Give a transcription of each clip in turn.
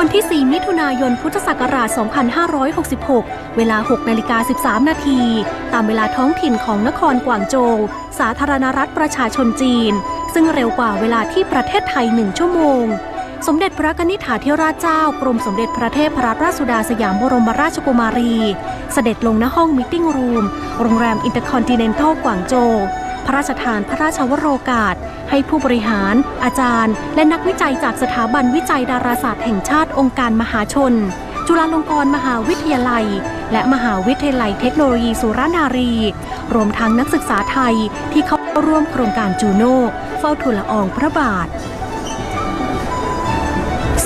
วันที่ 4 มิถุนายน พุทธศักราช 2566 เวลา 6 นาฬิกา 13 นาที ตามเวลาท้องถิ่นของนครกวางโจว สาธารณรัฐประชาชนจีน ซึ่งเร็วกว่าเวลาที่ประเทศไทย 1 ชั่วโมง สมเด็จพระนิษฐาธิราชเจ้ากรมสมเด็จพระเทพรัตนราชสุดาสยามบรมราชกุมารี เสด็จลงณห้องมิทติ้งรูม โรงแรมอินเตอร์คอนติเนนทัลกวางโจว พระราชทานพระราชวโรกาส ให้ผู้บริหาร อาจารย์ และนักวิจัยจากสถาบันวิจัยดาราศาสตร์แห่งชาติองค์การมหาชน จุฬาลงกรณ์มหาวิทยาลัย และมหาวิทยาลัยเทคโนโลยีสุรนารี รวมทั้งนักศึกษาไทยที่เข้าร่วมโครงการจูโน่เฝ้าทูลละอองพระบาท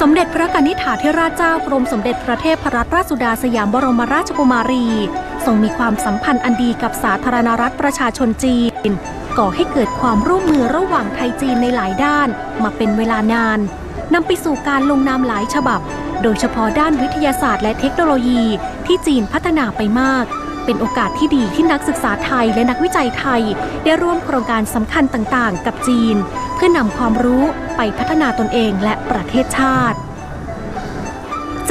สมเด็จพระกนิษฐาธิราชเจ้ากรมสมเด็จพระเทพรัตนราชสุดาสยามบรมราชกุมารี ทรงมีความสัมพันธ์อันดีกับสาธารณรัฐประชาชนจีน ก่อให้เกิดความร่วมมือระหว่างไทยจีนในหลายด้าน มาเป็นเวลานานนำไปสู่การลงนามหลายฉบับ โดยเฉพาะด้านวิทยาศาสตร์และเทคโนโลยีที่จีนพัฒนาไปมากเป็นโอกาสที่ดีที่นักศึกษาไทยและนักวิจัยไทย ได้ร่วมโครงการสำคัญต่างๆ กับจีน เพื่อนำความรู้ไปพัฒนาตนเองและประเทศชาติ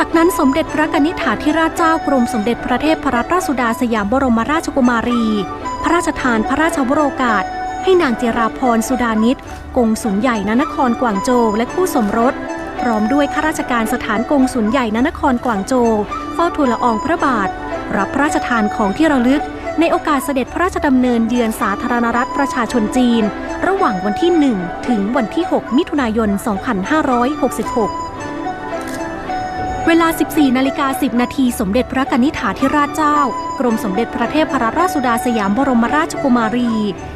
จากนั้นสมเด็จพระกนิษฐาธิราชเจ้ากรมสมเด็จพระเทพรัตนราชสุดาสยามบรมราชกุมารี พระราชทานพระราชวโรกาส ให้นางเจราพรสุดานิตกงสุลใหญ่ณนครกวางโจวและคู่สมรส พร้อมด้วยข้าราชการสถานกงสุลใหญ่ณนครกวางโจวเฝ้าทูลละอองพระบาท รับพระราชทานของที่ระลึก ในโอกาสเสด็จพระราชดำเนินเยือนสาธารณรัฐประชาชนจีน ระหว่างวันที่ 1 ถึงวันที่ 6 มิถุนายน 2566 เวลา 14 นาฬิกา 10 นาที สมเด็จพระกนิษฐาธิราชเจ้า กรมสมเด็จพระเทพรัตนราชสุดาสยามบรมราชกุมารี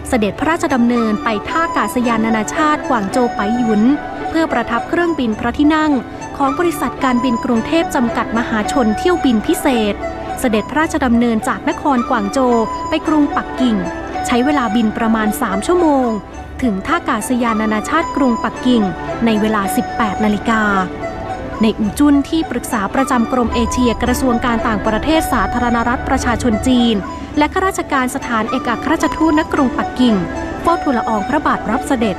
เสด็จพระราชดำเนินไปท่ากาศยานนานาชาติกวางโจวไปหยุน เพื่อประทับเครื่องบินพระที่นั่ง ของบริษัทการบินกรุงเทพจำกัดมหาชนเที่ยวบินพิเศษ เสด็จพระราชดำเนินจากนครกวางโจวไปกรุงปักกิ่ง ใช้เวลาบินประมาณ 3 ชั่วโมง ถึงท่ากาศยานนานาชาติกรุงปักกิ่ง ในเวลา 18 นาฬิกา ในอูจุนที่ปรึกษาประจำกรมเอเชียกระทรวงการต่างประเทศสาธารณรัฐประชาชนจีน และข้าราชการสถานเอกอัครราชทูตณกรุงปักกิ่งเฝ้าทูลละอองพระบาทรับเสด็จ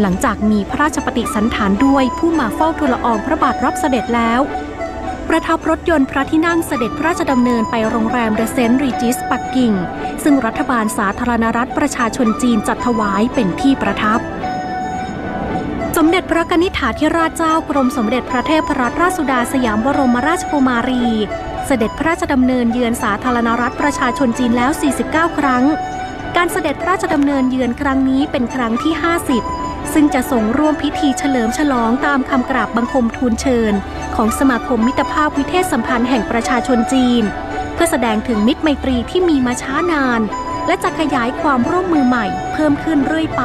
หลังจากมีพระราชปฏิสันถานด้วยผู้มาเฝ้าทูลละอองพระบาทรับเสด็จแล้วประทับรถยนต์พระที่นั่งเสด็จพระราชดำเนินไปโรงแรมเดอะเซนต์รีจิสปักกิ่ง ซึ่งรัฐบาลสาธารณรัฐประชาชนจีนจัดถวายเป็นที่ประทับ มเด็จพระกนิษฐาธิราชเจ้ากรมสมเด็จพระเทพรัตนราชสุดาสยามบรมราชกุมารี เสด็จพระราชดำเนินเยือนสาธารณรัฐประชาชนจีนแล้ว 49 ครั้ง การเสด็จพระราชดำเนินเยือนครั้งนี้เป็นครั้งที่ 50 ซึ่งจะทรงร่วมพิธีเฉลิมฉลองตามคำกราบบังคมทูลเชิญ ของสมาคมมิตรภาพวิเทศสัมพันธ์แห่งประชาชนจีน เพื่อแสดงถึงมิตรไมตรีที่มีมาช้านาน และจะขยายความร่วมมือใหม่เพิ่มขึ้นเรื่อยไป